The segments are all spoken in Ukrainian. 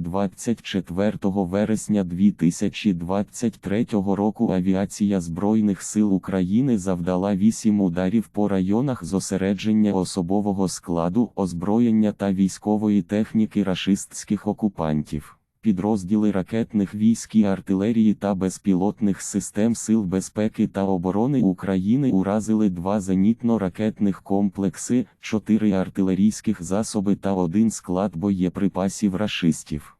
24 вересня 2023 року авіація Збройних сил України завдала 8 ударів по районах зосередження особового складу, озброєння та військової техніки рашистських окупантів. Підрозділи ракетних військ і артилерії та безпілотних систем Сил безпеки та оборони України уразили два зенітно-ракетних комплекси, чотири артилерійських засоби та один склад боєприпасів рашистів.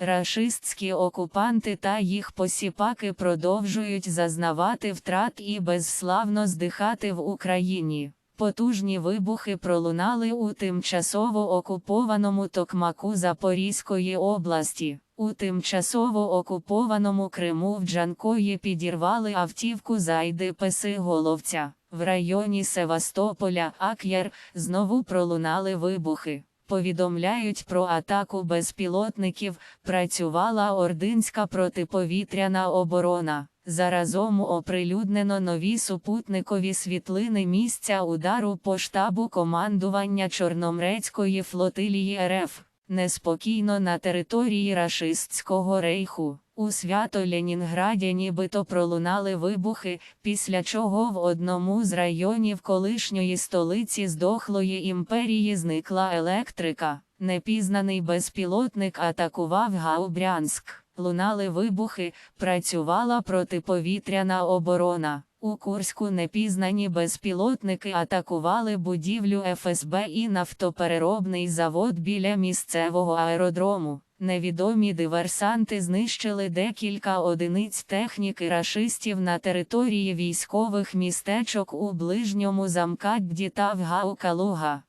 Рашистські окупанти та їх посіпаки продовжують зазнавати втрат і безславно здихати в Україні. Потужні вибухи пролунали у тимчасово окупованому Токмаку Запорізької області. У тимчасово окупованому Криму в Джанкої підірвали автівку Зайди Песиголовця. В районі Севастополя Ак'яр знову пролунали вибухи. Повідомляють про атаку безпілотників, працювала Ординська протиповітряна оборона. Заразом оприлюднено нові супутникові світлини місця удару по штабу командування Чорномрецької флотилії РФ. Неспокійно на території рашистського рейху. У свято Ленінграді нібито пролунали вибухи, після чого в одному з районів колишньої столиці здохлої імперії зникла електрика. Непізнаний безпілотник атакував Гаубрянськ. Лунали вибухи, працювала протиповітряна оборона. У Курську непізнані безпілотники атакували будівлю ФСБ і нафтопереробний завод біля місцевого аеродрому. Невідомі диверсанти знищили декілька одиниць техніки рашистів на території військових містечок у ближньому замкадді та в Гаукалуга.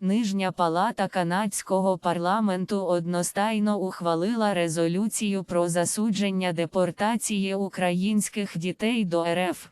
Нижня палата канадського парламенту одностайно ухвалила резолюцію про засудження депортації українських дітей до РФ.